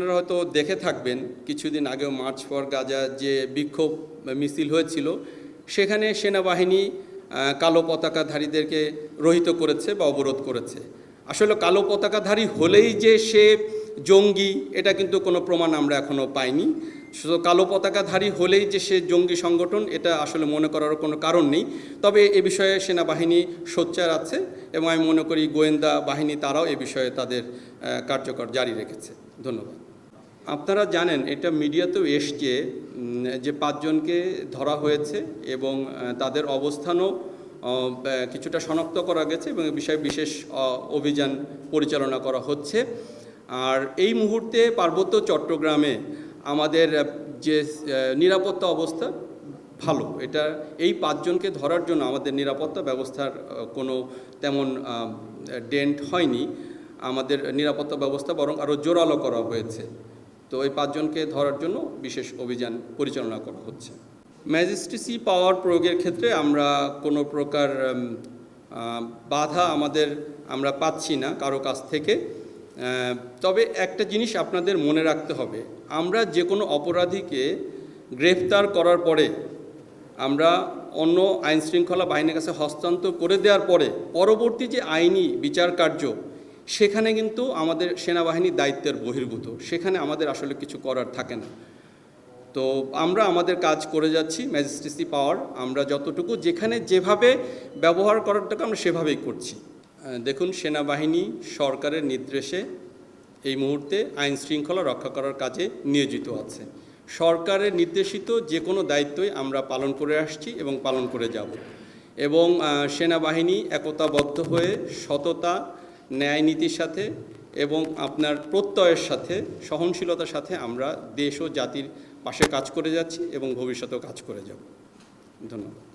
আপনারা হয়তো দেখে থাকবেন, কিছুদিন আগেও মার্চ ফর গাজা যে বিক্ষোভ মিছিল হয়েছিল, সেখানে সেনাবাহিনী কালো পতাকাধারীদেরকে রহিত করেছে বা অবরোধ করেছে। আসলে কালো পতাকাধারী হলেই যে সে জঙ্গি, এটা কিন্তু কোনো প্রমাণ আমরা এখনও পাইনি। শুধু কালো পতাকাধারী হলেই যে সে জঙ্গি সংগঠন, এটা আসলে মনে করার কোনো কারণ নেই। তবে এ বিষয়ে সেনাবাহিনী সোচ্চার আছে এবং আমি মনে করি গোয়েন্দা বাহিনী তারাও এ বিষয়ে তাদের কার্যকর জারি রেখেছে। ধন্যবাদ। আপনারা জানেন, এটা মিডিয়াতেও এসছে যে পাঁচজনকে ধরা হয়েছে এবং তাদের অবস্থানও কিছুটা শনাক্ত করা গেছে এবং বিষয়ে বিশেষ অভিযান পরিচালনা করা হচ্ছে। আর এই মুহূর্তে পার্বত্য চট্টগ্রামে আমাদের যে নিরাপত্তা অবস্থা ভালো, এটা, এই পাঁচজনকে ধরার জন্য আমাদের নিরাপত্তা ব্যবস্থার কোনো তেমন ডেন্ট হয়নি। আমাদের নিরাপত্তা ব্যবস্থা বরং আরও জোরালো করা হয়েছে। তো এই পাঁচজনকে ধরার জন্য বিশেষ অভিযান পরিচালনা করা হচ্ছে। ম্যাজিস্ট্রেসি পাওয়ার প্রয়োগের ক্ষেত্রে আমরা কোনো প্রকার বাধা আমাদের, আমরা পাচ্ছি না কারও কাছ থেকে। তবে একটা জিনিস আপনাদের মনে রাখতে হবে, আমরা যে কোনো অপরাধীকে গ্রেফতার করার পরে আমরা অন্য আইনশৃঙ্খলা বাহিনীর কাছে হস্তান্তর করে দেওয়ার পরে পরবর্তী যে আইনি বিচার কার্য সেখানে কিন্তু আমাদের সেনাবাহিনীর দায়িত্বের বহির্ভূত। সেখানে আমাদের আসলে কিছু করার থাকে না। তো আমরা আমাদের কাজ করে যাচ্ছি ম্যাজিস্ট্রেসি পাওয়ার আমরা যতটুকু যেখানে যেভাবে ব্যবহার করারটাকে আমরা সেভাবেই করছি। দেখুন, সেনাবাহিনী সরকারের নির্দেশে এই মুহূর্তে আইন শৃঙ্খলা রক্ষা করার কাজে নিয়োজিত আছে। সরকারের নির্দেশিত যে কোনো দায়িত্বই আমরা পালন করে আসছি এবং পালন করে যাব। এবং সেনাবাহিনী একতাবদ্ধ হয়ে সততা ন্যায় নীতির সাথে এবং আপনার প্রত্যয়ের সাথে, সহনশীলতার সাথে আমরা দেশ ও জাতির পাশে কাজ করে যাচ্ছি এবং ভবিষ্যতেও কাজ করে যাব। ধন্যবাদ।